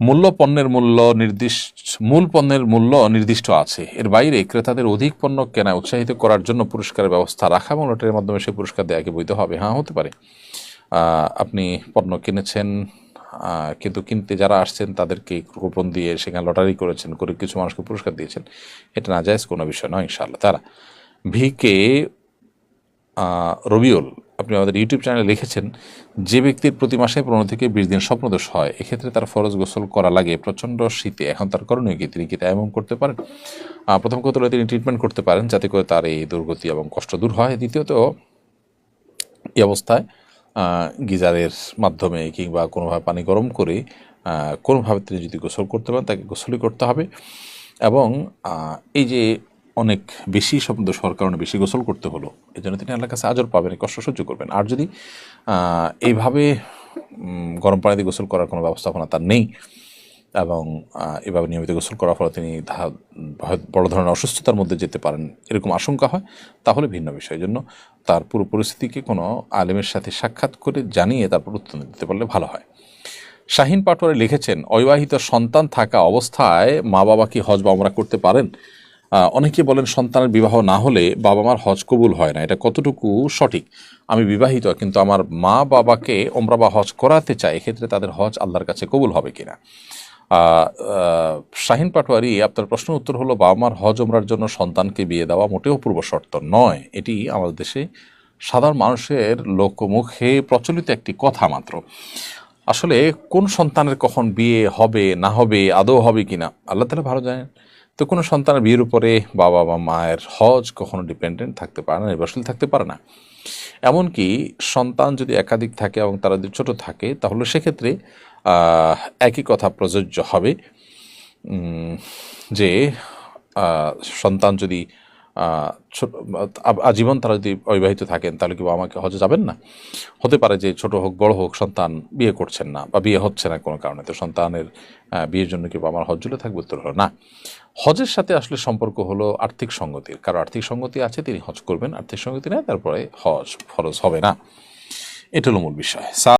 মূল্য পণ্যের মূল্য নির্দিষ্ট মূল পণ্যের মূল্য নির্দিষ্ট আছে। এর বাইরে ক্রেতাদের অধিক পণ্য কেনায় উৎসাহিত করার জন্য পুরস্কারের ব্যবস্থা রাখা এবং লটারির মাধ্যমে সেই পুরস্কার দেওয়াকে বৈধ হবে? হ্যাঁ হতে পারে। আপনি পণ্য কিনেছেন কিন্তু কিনতে যারা আসছেন তাদেরকে কুপন দিয়ে সেখানে লটারি করেছেন, করে কিছু মানুষকে পুরস্কার দিয়েছেন, এটা না যায় কোনো বিষয় নয় ইনশাআল্লাহ। তারা, ভিকে রবিউল আপনি আমাদের ইউটিউব চ্যানেলে লিখেছেন, যে ব্যক্তির প্রতি মাসে পনেরো থেকে বিশ দিন স্বপ্নদোষ হয়, এক্ষেত্রে তার ফরজ গোসল করা লাগে। প্রচণ্ড শীতে, এখন তার করণীয় কি? তিনি কি তা এমন করতে পারেন? প্রথম কথা হলো তিনি ট্রিটমেন্ট করতে পারেন, যাতে করে তার এই দুর্গতি এবং কষ্ট দূর হয়। দ্বিতীয়ত, এই অবস্থায় গিজারের মাধ্যমে কিংবা কোনোভাবে পানি গরম করে কোনোভাবে তিনি যদি গোসল করতে পারেন, তাকে গোসলই করতে হবে। এবং এই যে অনেক বেশি শব্দ হওয়ার কারণে বেশি গোসল করতে হলো। এই জন্য তিনি আল্লাহর কাছে আজর পাবেন কষ্ট সহ্য করবেন। আর যদি এইভাবে গরম পানি দিয়ে গোসল করার কোনো ব্যবস্থাপনা তার নেই এবং এভাবে নিয়মিত গোসল করার ফলে তিনি বড় ধরনের অসুস্থতার মধ্যে যেতে পারেন, এরকম আশঙ্কা হয়, তাহলে ভিন্ন বিষয়। জন্য তার পুরো পরিস্থিতিকে কোনো আলেমের সাথে সাক্ষাৎ করে জানিয়ে তারপর উত্তর দিতে পারলে ভালো হয়। শাহিন পাটোয়ারি লিখেছেন, অবিবাহিত সন্তান থাকা অবস্থায় মা বাবা কি হজ বা আমরা করতে পারেন? অনেকে বলেন সন্তানের বিবাহ না হলে বাবা মার হজ কবুল হয় না। এটা কতটুকু সঠিক? আমি বিবাহিত, কিন্তু আমার মা বাবাকে ওমরা বা হজ করাতে চাই এক্ষেত্রে তাদের হজ আল্লাহর কাছে কবুল হবে কিনা? শাহিন পাটোয়ারি, আপনার প্রশ্ন উত্তর হলো বাবা মার হজ ওমরার জন্য সন্তানকে বিয়ে দেওয়া মোটেও পূর্ব শর্ত নয়। এটি আমাদের দেশে সাধারণ মানুষের লোকমুখে প্রচলিত একটি কথা মাত্র। আসলে কোন সন্তানের কখন বিয়ে হবে, না হবে, আদৌ হবে কিনা, আল্লাহ তালা ভালো জানেন। তো কোনো সন্তানের বিয়ের উপরে বাবা বা মায়ের হজ কখনো ডিপেন্ডেন্ট থাকতে পারে না, নির্ভরশীল থাকতে পারে না। এমনকি সন্তান যদি একাধিক থাকে এবং তারা যদি ছোটো থাকে, তাহলে সেক্ষেত্রে একই কথা প্রযোজ্য হবে যে সন্তান যদি আজীবন তারা যদি অবিবাহিত থাকেন, তাহলে কি বাবা হজে যাবেন না? হতে পারে যে ছোট হোক, বড় হোক, সন্তান বিয়ে করছেন না বা বিয়ে হচ্ছে না কোনো কারণে। তো সন্তানের বিয়ের জন্য কি বাবা মার হজ জুলে থাকবে? উত্তর হলো না। হজের সাথে আসলে সম্পর্ক হলো আর্থিক সঙ্গতির। কারও আর্থিক সঙ্গতি আছে, তিনি হজ করবেন, আর্থিক সঙ্গতি নেয়, তারপরে হজ ফরজ হবে না। এটা হলো মূল বিষয়।